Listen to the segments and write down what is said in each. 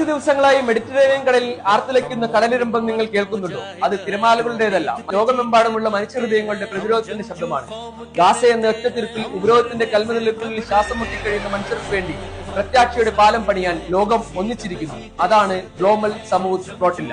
കുറച്ചു ദിവസങ്ങളായി മെഡിറ്ററേനിയൻ കടലിൽ ആർത്തിലയ്ക്കുന്ന കടലിരമ്പം നിങ്ങൾ കേൾക്കുന്നുണ്ടോ? അത് തിരമാലകളുടേതല്ല ലോകമെമ്പാടുമുള്ള മനുഷ്യഹൃദയങ്ങളുടെ പ്രതിരോധത്തിന്റെ ശബ്ദമാണ്. ഗാസ എന്ന ഒറ്റത്തിരുത്തിൽ ഉപരോധത്തിന്റെ കൽമനിലക്കുള്ളിൽ ശ്വാസം മുട്ടിക്കഴിയുന്ന മനുഷ്യർക്ക് വേണ്ടി പ്രത്യാക്ഷയുടെ പാലം പണിയാൻ ലോകം ഒന്നിച്ചിരിക്കുന്നു. അതാണ് ഗ്ലോബൽ സമൂത് ഫ്ലോട്ടില്ല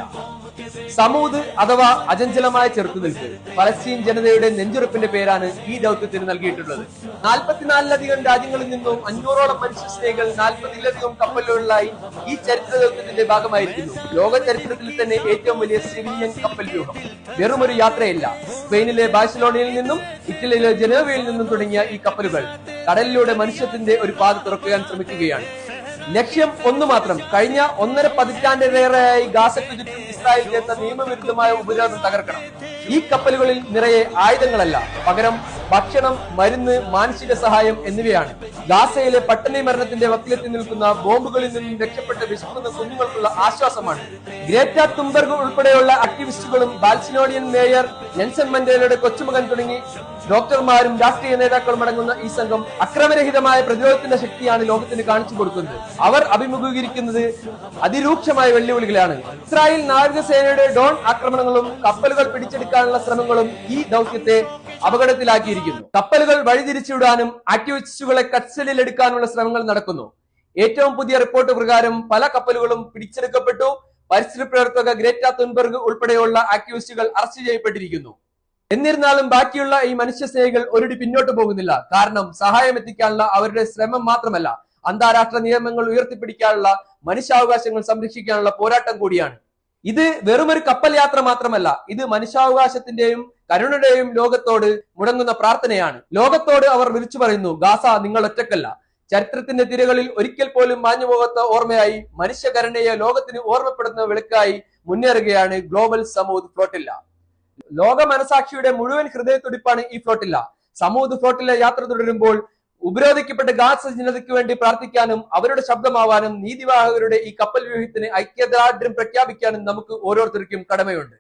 സമൂത് അഥവാ അചഞ്ചലമായ ചെറുത്തുനിൽപ്പ്. പലസ്തീൻ ജനതയുടെ നെഞ്ചുറപ്പിന്റെ പേരാണ് ഈ ദൗത്യത്തിന് നൽകിയിട്ടുള്ളത്. നാൽപ്പത്തിനാലിലധികം രാജ്യങ്ങളിൽ നിന്നും അഞ്ഞൂറോളം മനുഷ്യ സ്നേഹികൾ നാൽപ്പതിലധികം കപ്പലുകളിലായി ഈ ചരിത്ര ദൗത്യത്തിന്റെ ഭാഗമായിരിക്കുന്നു. ലോക ചരിത്രത്തിൽ തന്നെ ഏറ്റവും വലിയ സിവിലിയൻ കപ്പൽ വ്യൂഹം. വെറുമൊരു യാത്രയല്ല. സ്പെയിനിലെ ബാഴ്സലോണയിൽ നിന്നും ഇറ്റലിയിലെ ജനോവയിൽ നിന്നും തുടങ്ങിയ ഈ കപ്പലുകൾ കടലിലൂടെ മനുഷ്യത്തിന്റെ ഒരു പാത തുറക്കാൻ ശ്രമിക്കുകയാണ്. ലക്ഷ്യം ഒന്നു മാത്രം. കഴിഞ്ഞ ഒന്നര പതിറ്റാണ്ടിലേറെയായി ഗാസയ്ക്ക് ചുറ്റും ഇസ്രായേൽ ചേർത്ത നിയമവിരുദ്ധമായ ഉപരോധം തകർക്കണം. ഈ കപ്പലുകളിൽ നിറയെ ആയുധങ്ങളല്ല. പകരം ഭക്ഷണം മരുന്ന് മാനസിക സഹായം എന്നിവയാണ്. ഗാസയിലെ പട്ടണി മരണത്തിന്റെ വക്കിലെത്തി നിൽക്കുന്ന ബോംബുകളിൽ നിന്നും രക്ഷപ്പെട്ട വിശക്കുന്ന കുഞ്ഞുങ്ങൾക്കുള്ള ആശ്വാസമാണ്. ഗ്രേറ്റ തുംബർഗ് ഉൾപ്പെടെയുള്ള ആക്ടിവിസ്റ്റുകളും ബാൽസിനോഡിയൻ മേയർ നെൽസൺ മണ്ടേലയുടെ കൊച്ചുമകൻ തുടങ്ങി ഡോക്ടർമാരും രാഷ്ട്രീയ നേതാക്കളും അടങ്ങുന്ന ഈ സംഘം അക്രമരഹിതമായ പ്രതിരോധത്തിന്റെ ശക്തിയാണ് ലോകത്തിന് കാണിച്ചു കൊടുക്കുന്നത്. അവർ അഭിമുഖീകരിക്കുന്നത് അതിരൂക്ഷമായ വെല്ലുവിളികളാണ്. ഇസ്രായേൽ നാവികസേനയുടെ ഡോൺ ആക്രമണങ്ങളും കപ്പലുകൾ പിടിച്ചെടുക്കാനുള്ള ശ്രമങ്ങളും ഈ ദൗത്യത്തെ അപകടത്തിലാക്കിയിരിക്കുന്നു. കപ്പലുകൾ വഴിതിരിച്ചുവിടാനും ആക്ടിവിസ്റ്റുകളെ കസ്റ്റഡിയിൽ എടുക്കാനുള്ള ശ്രമങ്ങൾ നടക്കുന്നു. ഏറ്റവും പുതിയ റിപ്പോർട്ട് പ്രകാരം പല കപ്പലുകളും പിടിച്ചെടുക്കപ്പെട്ടു. പരിസ്ഥിതി പ്രവർത്തക ഗ്രേറ്റ തുൻബർഗ് ഉൾപ്പെടെയുള്ള ആക്ടിവിസ്റ്റുകൾ അറസ്റ്റ് ചെയ്യപ്പെട്ടിരിക്കുന്നു. എന്നിരുന്നാലും ബാക്കിയുള്ള ഈ മനുഷ്യ സ്നേഹികൾ ഒരിടി പിന്നോട്ട് പോകുന്നില്ല. കാരണം സഹായം എത്തിക്കാനുള്ള അവരുടെ ശ്രമം മാത്രമല്ല അന്താരാഷ്ട്ര നിയമങ്ങൾ ഉയർത്തിപ്പിടിക്കാനുള്ള മനുഷ്യാവകാശങ്ങൾ സംരക്ഷിക്കാനുള്ള പോരാട്ടം കൂടിയാണ്. ഇത് വെറുമൊരു കപ്പൽ യാത്ര മാത്രമല്ല ഇത് മനുഷ്യാവകാശത്തിന്റെയും കരുണയുടെയും ലോകത്തോട് മുടങ്ങുന്ന പ്രാർത്ഥനയാണ്. ലോകത്തോട് അവർ വിളിച്ചു പറയുന്നു ഗാസ നിങ്ങൾ ഒറ്റക്കല്ല ചരിത്രത്തിന്റെ തിരകളിൽ ഒരിക്കൽ പോലും മാഞ്ഞു പോകാത്ത ഓർമ്മയായി മനുഷ്യകരുണയെ ലോകത്തിന് ഓർമ്മപ്പെടുന്ന വിളക്കായി മുന്നേറുകയാണ് ഗ്ലോബൽ സമൂത് ഫ്ലോട്ടില്ല. ലോക മനസാക്ഷിയുടെ മുഴുവൻ ഹൃദയത്തുടിപ്പാണ് ഈ ഫ്ലോട്ടില്ല. സമൂത് ഫ്ലോട്ടിലെ യാത്ര തുടരുമ്പോൾ ഉപരോധിക്കപ്പെട്ട ഗാസ ജനതയ്ക്ക് വേണ്ടി പ്രാർത്ഥിക്കാനും അവരുടെ ശബ്ദമാവാനും നീതിവാഹകരുടെ ഈ കപ്പൽ വ്യൂഹത്തിന് ഐക്യദാർഢ്യം പ്രഖ്യാപിക്കാനും നമുക്ക് ഓരോരുത്തർക്കും കടമയുണ്ട്.